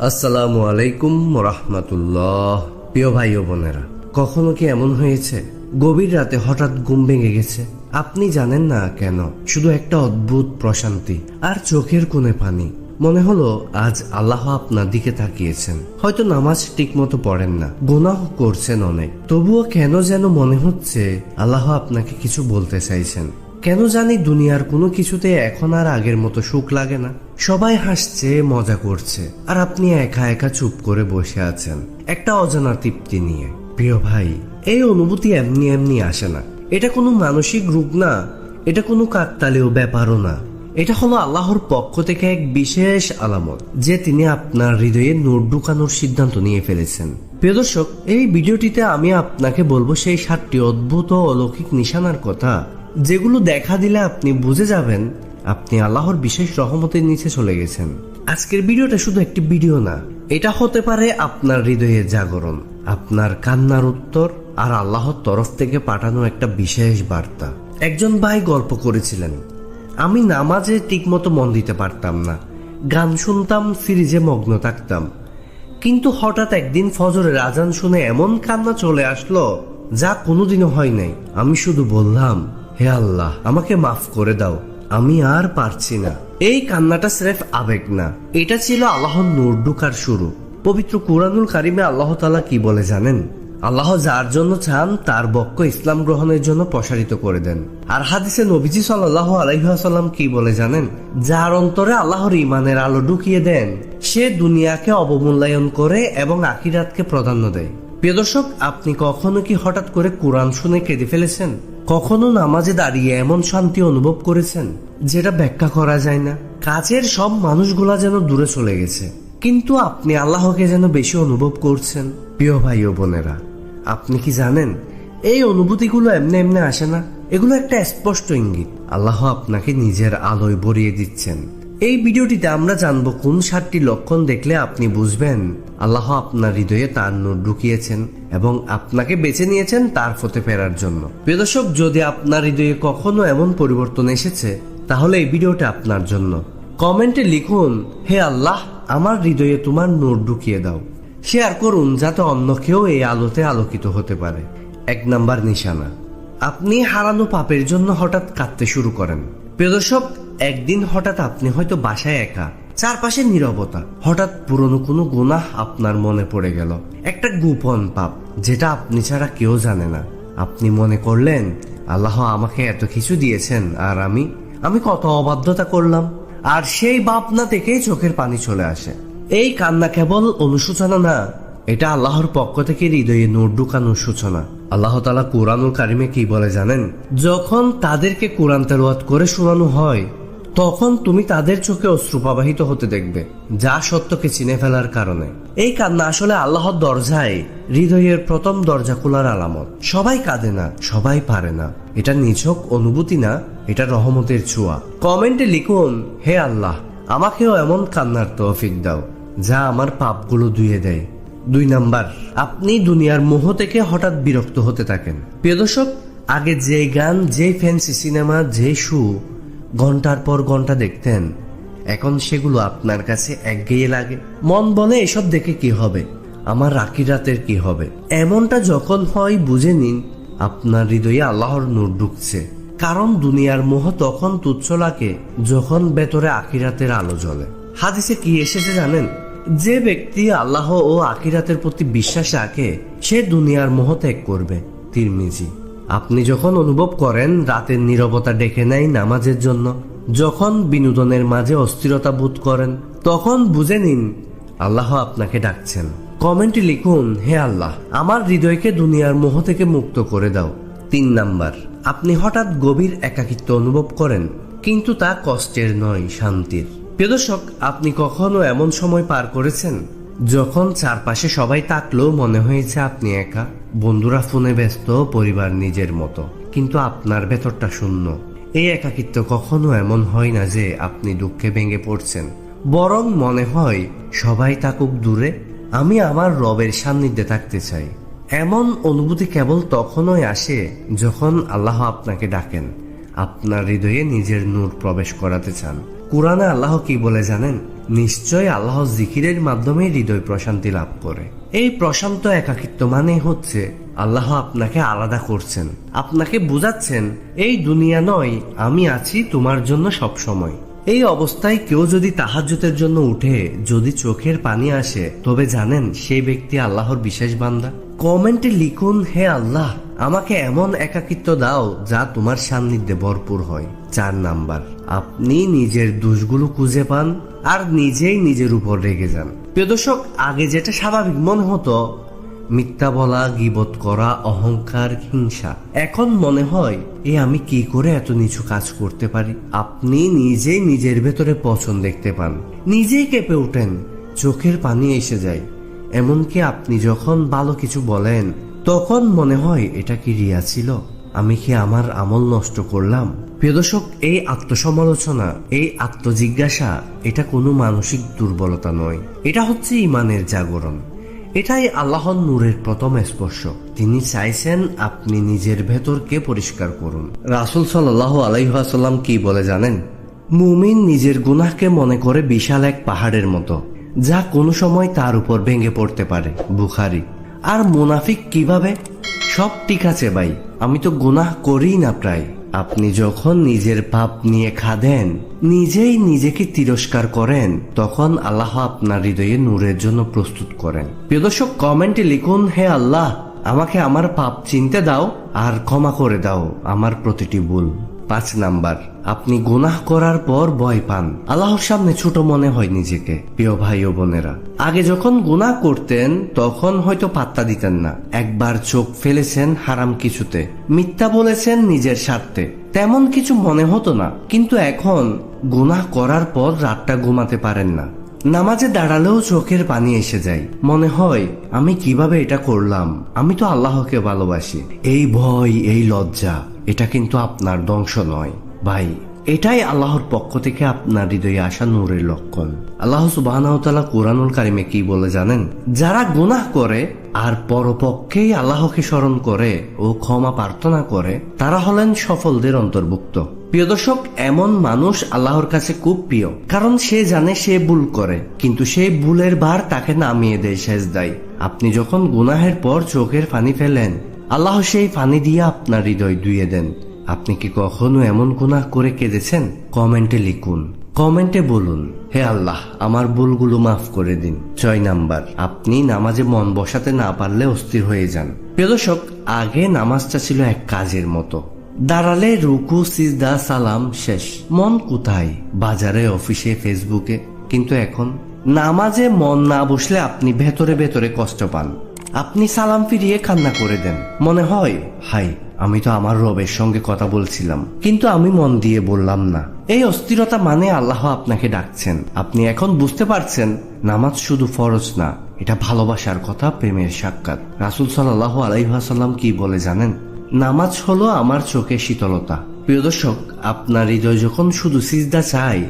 আসসালামু আলাইকুম রহমতুল্লাহ প্রিয় ভাই ও বোনেরা, কখনো কি এমন হয়েছে? গভীর রাতে হঠাৎ ঘুম ভেঙে গেছে। আপনি জানেন না কেন? শুধু একটা অদ্ভুত প্রশান্তি আর চোখের কোণে পানি। মনে হলো আজ আল্লাহ আপনার দিকে তাকিয়েছেন। হয়তো নামাজ ঠিক মতো পড়েন না। গুনাহ করছেন অনেক। তবুও কেন যেন মনে হচ্ছে আল্লাহ আপনাকে কিছু বলতে চাইছেন। কেন জানি দুনিয়ার কোনো কিছুতে এখন আর আগের মতো সুখ লাগে না। সবাই হাসছে, মজা করছে। আর আপনি একা একা চুপ করে বসে আছেন। একটা অজানা তৃপ্তি নিয়ে। প্রিয় ভাই, এই অনুভূতি এমনি এমনি আসে না। এটা কোনো মানসিক রূপ না। এটা কোনো কাকতালীয় ব্যাপারও না। এটা হলো আল্লাহর পক্ষ থেকে এক বিশেষ আলামত, যে তিনি আপনার হৃদয়ে নোট ঢুকানোর সিদ্ধান্ত নিয়ে ফেলেছেন। প্রিয় দর্শক, এই ভিডিওটিতে আমি আপনাকে বলব সেই সাতটি অদ্ভুত অলৌকিক নিশানার কথা, যেগুলো দেখা দিলে আপনি বুঝে যাবেন আপনি আল্লাহর বিশেষ রহমতের নিচে চলে গেছেন। আজকের ভিডিওটা শুধু একটি ভিডিও না, এটা হতে পারে আপনার হৃদয়ের জাগরণ, আপনার কান্নার উত্তর, আর আল্লাহর তরফ থেকে পাঠানো একটা বিশেষ বার্তা। একজন ভাই গল্প করেছিলেন আমি নামাজে ঠিকমতো মন দিতে পারতাম না। গান শুনতাম, সিরিজে মগ্ন থাকতাম। কিন্তু হঠাৎ একদিন ফজরের আজান শুনে এমন কান্না চলে আসলো, যা কোনোদিনও হয় নাই। আমি শুধু বললাম, হে আল্লাহ, আমাকে মাফ করে দাও, আমি আর পারছি না। এই কান্নাটা স্রেফ আবেগ না। এটা ছিল আল্লাহর নূর ঢুকার শুরু। পবিত্র কুরআনুল কারিমে আল্লাহ তালা কি বলে জানেন? আল্লাহ যার জন্য চান, তার বক্ষ ইসলাম গ্রহণের জন্য প্রসারিত করে দেন। আর হাদিসে নবীজি সাল্লাহ আলাইসাল্লাম কি বলে জানেন? যার অন্তরে আল্লাহর ইমানের আলো ঢুকিয়ে দেন, সে দুনিয়াকে অবমূল্যায়ন করে এবং আখিরাতকে প্রাধান্য দেয়। প্রিয় দর্শক, আপনি কখনো কি হঠাৎ করে কোরআন শুনে কেঁদে ফেলেছেন? কখনো নামাজে দাঁড়িয়ে এমন শান্তি অনুভব করেছেন, যেটা ব্যাখ্যা করা যায় না? কাজের সব মানুষগুলা যেন দূরে চলে গেছে, কিন্তু আপনি আল্লাহকে যেন বেশি অনুভব করছেন। প্রিয় ভাই ও বোনেরা আপনি কি জানেন? এই অনুভূতিগুলো এমনি এমনি আসে না। এগুলো একটা স্পষ্ট ইঙ্গিত। আল্লাহ আপনাকে নিজের আলোয় ভরিয়ে দিচ্ছেন। এই ভিডিওটিতে আমরা জানব কোন সাতটি লক্ষণ দেখলে আপনি বুঝবেন। আল্লাহ আপনার হৃদয়ে তার নূর ঢুকিয়েছেন এবং আপনাকে বেছে নিয়েছেন তার ফতে ফেরার জন্য। প্রিয় দর্শক, যদি আপনার হৃদয়ে কখনো এমন পরিবর্তন এসেছে, তাহলে এই ভিডিওটা আপনার জন্য। কমেন্টে লিখুন, হে আল্লাহ, আমার হৃদয়ে তোমার নূর ঢুকিয়ে দাও। শেয়ার করুন যাতে অন্য কেউ এই আলোতে আলোকিত হতে পারে। এক নাম্বার নিশানা। আপনি হারানো পাপের জন্য হঠাৎ কাঁদতে শুরু করেন। প্রিয় দর্শক, একদিন হঠাৎ আপনি হয়তো বাসায় একা, চারপাশে নীরবতা। হঠাৎ পুরনো কোনো গুনাহ আপনার মনে পড়ে গেল। একটা গোপন পাপ, যেটা আপনি ছাড়া কেউ জানে না। আপনি মনে করলেন, আল্লাহ আমাকে এত কিছু দিয়েছেন, আর আমি আমি কত অবাধ্যতা করলাম। আর সেই ভাবনা থেকেই চোখের পানি চলে আসে। এই কান্না কেবল অনুশোচনা না, এটা আল্লাহর পক্ষ থেকে হৃদয়ে নূর ঢুকানোর সূচনা। আল্লাহ তালা কোরআনুল কারিমে কি বলে জানেন? যখন তাদেরকে কোরআন তেলাওয়াত করে শোনানো হয়, তখন তুমি তাদের চোখে অশ্রু প্রবাহিত হতে দেখবে, যা সত্যকে চিনে ফেলার কারণে। এই কান্না আসলে আল্লাহর দরজায়, হৃদয়ের প্রথম দরজা খোলার আলামত। সবাই কাঁদে না, সবাই পারে না। এটা নিছক অনুভূতি না, এটা রহমতের ছোঁয়া। কমেন্টে লিখুন, হে আল্লাহ, আমাকেও এমন কান্নার তৌফিক দাও। যা আমার পাপগুলো ধুয়ে দেয়। দুই নাম্বার, আপনি দুনিয়ার মোহ থেকে হঠাৎ বিরক্ত হতে থাকেন। প্রিয় দর্শক, আগে যে গান, যে ফ্যান্সি সিনেমা যে শু ঘণ্টার পর ঘণ্টা দেখতেন, এখন সেগুলো আপনার কাছে একঘেয়ে লাগে। মন বলে এসব দেখে কি হবে? আমার রাকি রাতের কি হবে? এমনটা যখন হয়, বুঝে নিন, আপনার হৃদয়ে আল্লাহর নূর ঢুকছে। কারণ দুনিয়ার মোহ তখন তুচ্ছ লাগে, যখন ভেতরে আখিরাতের আলো জ্বলে। হাদিসে কি এসেছে জানেন? যে ব্যক্তি আল্লাহ ও আখিরাতের প্রতি বিশ্বাস রাখে, সে দুনিয়ার মোহ ত্যাগ করবে, তিরমিজি। আপনি যখন অনুভব করেন রাতের নীরবতা ডেকে নেয় নামাজের জন্য, যখন বিনোদনের মাঝে অস্থিরতা বোধ করেন, তখন বুঝে নিন, আল্লাহ আপনাকে ডাকছেন। কমেন্টে লিখুন, হে আল্লাহ, আমার হৃদয়কে দুনিয়ার মোহ থেকে মুক্ত করে দাও। তিন নাম্বার, আপনি হঠাৎ গভীর একাকিত্ব অনুভব করেন, কিন্তু তা কষ্টের নয়, শান্তির। প্রিয় দর্শক আপনি কখনো এমন সময় পার করেছেন যখন চারপাশে সবাই থাকলেও মনে হয়েছে আপনি একা? বন্ধুরা ফোনে ব্যস্ত, পরিবার নিজের মতো। কিন্তু আপনার ভেতরটা শূন্য। এই একাকিত্ব কখনো এমন হয় না যে আপনি দুঃখে ভেঙে পড়ছেন। বরং মনে হয়, সবাই তাকুক দূরে, আমি আমার রবের সান্নিধ্যে থাকতে চাই। এমন অনুভূতি কেবল তখনই আসে যখন আল্লাহ আপনাকে ডাকেন, আপনার হৃদয়ে নিজের নূর প্রবেশ করাতে চান। কোরআনে আল্লাহ কি বলে জানেন? নিশ্চয় আল্লাহ জিকিরের মাধ্যমে হৃদয় প্রশান্তি লাভ করে। এই প্রশান্ত একাকিত্ব মানে হচ্ছে আল্লাহ আপনাকে আলাদা করছেন। আপনাকে বুঝাচ্ছেন, এই দুনিয়া নয়, আমি আছি তোমার জন্য সব সময় এই অবস্থায় কেউ যদি তাহাজ্জুতের জন্য উঠে, যদি চোখের পানি আসে, তবে জানেন সেই ব্যক্তি আল্লাহর বিশেষ বান্দা। কমেন্টে লিখুন, হে আল্লাহ, আমাকে এমন একাকিত্ব দাও যা তোমার সান্নিধ্যে ভরপুর হয়। চার নাম্বার, আপনি নিজের দোষগুলো খুঁজে পান আর নিজেই নিজের উপর রেগে যান। প্রিয় দর্শক, আগে যেটা স্বাভাবিক, মনে হতো, মিথ্যা বলা, গিবত করা, অহংকার, হিংসা। এখন মনে হয়, এ আমি কি করে এত নিচু কাজ করতে পারি? আপনি নিজেই নিজের ভেতরে পছন্দ দেখতে পান। নিজেই কেঁপে ওঠেন, চোখের পানি এসে যায়। এমনকি আপনি যখন ভালো কিছু বলেন, তখন মনে হয় এটা কি রিয়া ছিল? আমি কি আমার আমল নষ্ট করলাম? প্রিয় দর্শক, এই আত্মসমালোচনা, এই আত্মজিজ্ঞাসা, এটা কোনো মানসিক দুর্বলতা নয়। এটা হচ্ছে ইমানের জাগরণ। এটাই আল্লাহর নূরের প্রথম স্পর্শ। তিনি চাইছেন আপনি নিজের ভেতরকে পরিষ্কার করুন। রাসুল সাল্লাহ আলাইহাসাল্লাম কি বলে জানেন? মুমিন নিজের গুনাহকে মনে করে বিশাল এক পাহাড়ের মতো। যা কোনো সময় তার উপর ভেঙে পড়তে পারে, বুখারি। আর মুনাফিক কীভাবে? সব ঠিক আছে ভাই, আমি তো গুনাহ করি না প্রায়। আপনি যখন নিজের পাপ নিয়ে খাদেন, নিজেই নিজেকে তিরস্কার করেন, তখন আল্লাহ আপনার হৃদয়ে নূরের জন্য প্রস্তুত করেন। প্রিয় দর্শক, কমেন্টে লিখুন, হে আল্লাহ, আমাকে আমার পাপ চিনতে দাও আর ক্ষমা করে দাও, আমার প্রতিটি ভুল। পাঁচ নাম্বার, আপনি গুনাহ করার পর ভয় পান। আল্লাহর সামনে ছোট মনে হয় নিজেকে, প্রিয় ভাই ও বোনেরা। আগে যখন গুনাহ করতেন, তখন হয়তো পাত্তা দিতেন না। একবার চোখ ফেলেছেন হারাম কিছুতে। মিথ্যা বলেছেন নিজের স্বার্থে। তেমন কিছু মনে হতো না। কিন্তু এখন গুনাহ করার পর রাতটা ঘুমাতে পারেন না। নামাজে দাঁড়ালেও চোখের পানি এসে যায়। মনে হয়, আমি কীভাবে এটা করলাম? আমি তো আল্লাহকে ভালোবাসি। এই ভয়, এই লজ্জা। এটা কিন্তু আপনার ধ্বংস নয়। ভাই, এটাই আল্লাহর পক্ষ থেকে আপনার হৃদয়ে আসা নূরের লক্ষণ। আল্লাহ সুবাহতালা কোরআনুল কারিমে কি বলে জানেন? যারা গুনাহ করে আর পরপক্ষেই আল্লাহকে স্মরণ করে ও ক্ষমা প্রার্থনা করে, তারা হলেন সফলদের অন্তর্ভুক্ত। প্রিয় দর্শক, এমন মানুষ আল্লাহর কাছে খুব প্রিয়, কারণ সে জানে সে ভুল করে, কিন্তু সেই ভুলের ভার তাকে নামিয়ে দেয় শেষ দেয় আপনি যখন গুনাহের পর চোখের পানি ফেলেন আল্লাহ সেই পানি দিয়ে আপনার হৃদয় ধুয়ে দেন। আপনি কি কখনো এমন গুনাহ করে কেঁদেছেন? কমেন্টে লিখুন। কমেন্টে বলুন, হে আল্লাহ, আমার ভুলগুলো মাফ করে দিন। ছয় নাম্বার, আপনি নামাজে মন বসাতে না পারলে অস্থির হয়ে যান। প্রিয় দর্শক, আগে নামাজটা ছিল এক কাজের মতো। দাঁড়ালে রুকু, সিজদা, সালাম, শেষ। মন কোথায়? বাজারে, অফিসে, ফেসবুকে। কিন্তু এখন নামাজে মন না বসলে আপনি ভেতরে ভেতরে কষ্ট পান। আপনি সালাম ফিরিয়ে কান্না করে দেন। মনে হয়, হাই, আমি তো আমার রবের সঙ্গে কথা বলছিলাম। কিন্তু আমি মন দিয়ে বললাম না। এই অস্থিরতা মানে আল্লাহ আপনাকে ডাকছেন। আপনি এখন বুঝতে পারছেন, নামাজ শুধু ফরজ না, এটা ভালোবাসার কথা, প্রেমের সাক্ষাৎ। রাসুল সাল্লাহ আলাইহাসাল্লাম কি বলে জানেন? নামাজ হলো আমার চোখে শীতলতা। প্রিয় দর্শক, আপনার হৃদয় যখন শুধু সিজদা চায়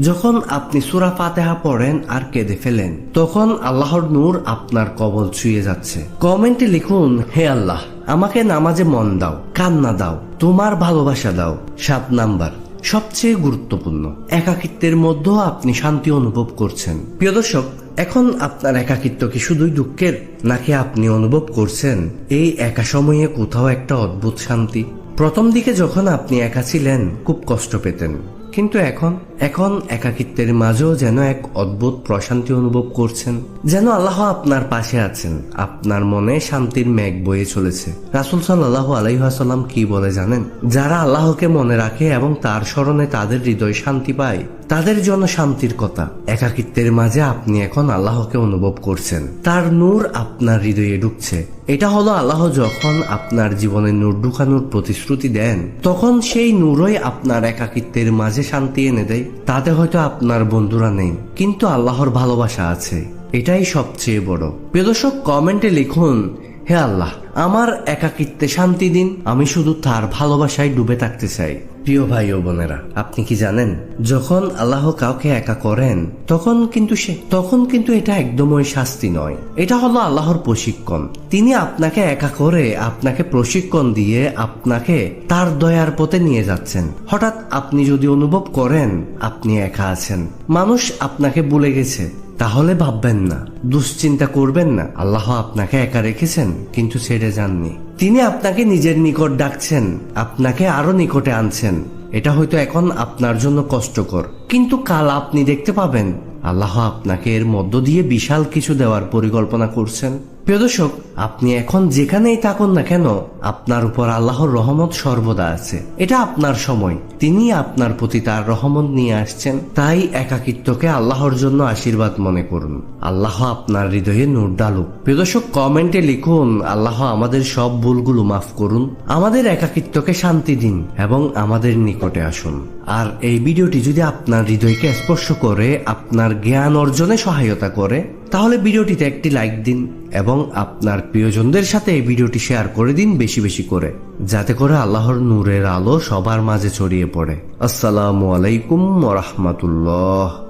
যখন আপনি সুরা ফাতেহা পড়েন আর কেঁদে ফেলেন, তখন আল্লাহর নূর আপনার কবল ছুঁয়ে যাচ্ছে। কমেন্টে লিখুন, হে আল্লাহ, আমাকে নামাজে মন দাও, কান্না দাও, তোমার ভালোবাসা দাও। সাত নাম্বার, সবচেয়ে গুরুত্বপূর্ণ, একাকিত্বের মধ্যেও আপনি শান্তি অনুভব করছেন। প্রিয় দর্শক, এখন আপনার একাকিত্ব কি শুধুই দুঃখের, নাকি আপনি অনুভব করছেন এই একা সময়ে কোথাও একটা অদ্ভুত শান্তি? প্রথম দিকে যখন আপনি একা ছিলেন, খুব কষ্ট পেতেন। কিন্তু এখন এখন একাকিত্বের মাঝেও যেন এক অদ্ভুত প্রশান্তি অনুভব করছেন, যেন আল্লাহ আপনার পাশে আছেন, আপনার মনে শান্তির মেঘ বয়ে চলেছে। রাসুল সাল্লাহ আলাইহাসাল্লাম কি বলে জানেন? যারা আল্লাহকে মনে রাখে এবং তার স্মরণে তাদের হৃদয় শান্তি পায়, তাদের জন্য শান্তির কথা। একাকিত্বের মাঝে আপনি এখন আল্লাহকে অনুভব করছেন। তার নূর আপনার হৃদয়ে ঢুকছে। এটা হলো আল্লাহ যখন আপনার জীবনে নূর ঢুকানোর প্রতিশ্রুতি দেন, তখন সেই নূরই আপনার একাকিত্বের মাঝে শান্তি এনে দেয়। তাতে হয়তো আপনার বন্ধুরা নেই, কিন্তু আল্লাহর ভালোবাসা আছে। এটাই সবচেয়ে বড়। প্রদর্শক কমেন্টে লিখুন, হে আল্লাহ, আমার একাকিত্বে শান্তি দিন, আমি শুধু তার ভালোবাসায় ডুবে থাকতে চাই। প্রিয় ভাই ও বোনেরা, আপনি কি জানেন, যখন আল্লাহ কাউকে একা করেন, তখন কিন্তু সে, তখন কিন্তু এটা একদমই শাস্তি নয়। এটা হলো আল্লাহর প্রশিক্ষণ। তিনি আপনাকে একা করে আপনাকে প্রশিক্ষণ দিয়ে আপনাকে তার দয়ার পথে নিয়ে যাচ্ছেন। হঠাৎ আপনি যদি অনুভব করেন, আপনি একা আছেন। মানুষ আপনাকে ভুলে গেছে। তাহলে ভাববেন না, দুশ্চিন্তা করবেন না। আল্লাহ আপনাকে একা রেখেছেন, কিন্তু ছেড়ে যাননি। তিনি আপনাকে নিজের নিকট ডাকছেন, আপনাকে আরও নিকটে আনছেন। এটা হয়তো এখন আপনার জন্য কষ্টকর। কিন্তু কাল আপনি দেখতে পাবেন, আল্লাহ আপনাকে এর মধ্য দিয়ে বিশাল কিছু দেওয়ার পরিকল্পনা করছেন। প্রিয় দর্শক, আপনি এখন যেখানেই থাকুন না কেন, আপনার উপর আল্লাহর রহমত সর্বদা আছে। এটা আপনার সময়। তিনি আপনার প্রতি তার রহমত নিয়ে আসছেন। তাই একাকিত্বকে আল্লাহর জন্য আশীর্বাদ মনে করুন। আল্লাহ আপনার হৃদয়ে নূর ডালুক। প্রিয় দর্শক, কমেন্টে লিখুন, আল্লাহ আমাদের সব ভুলগুলো মাফ করুন। আমাদের একাকিত্বকে শান্তি দিন এবং আমাদের নিকটে আসুন। আর এই ভিডিওটি যদি আপনার হৃদয়কে স্পর্শ করে, আপনার জ্ঞান অর্জনে সহায়তা করে তাহলে ভিডিওটিতে একটি লাইক দিন এবং আপনার প্রিয়জনদের সাথে এই ভিডিওটি শেয়ার করে দিন বেশি বেশি করে, যাতে করে আল্লাহর নূরের আলো সবার মাঝে ছড়িয়ে পড়ে। আসসালামু আলাইকুম রহমতুল্লাহ।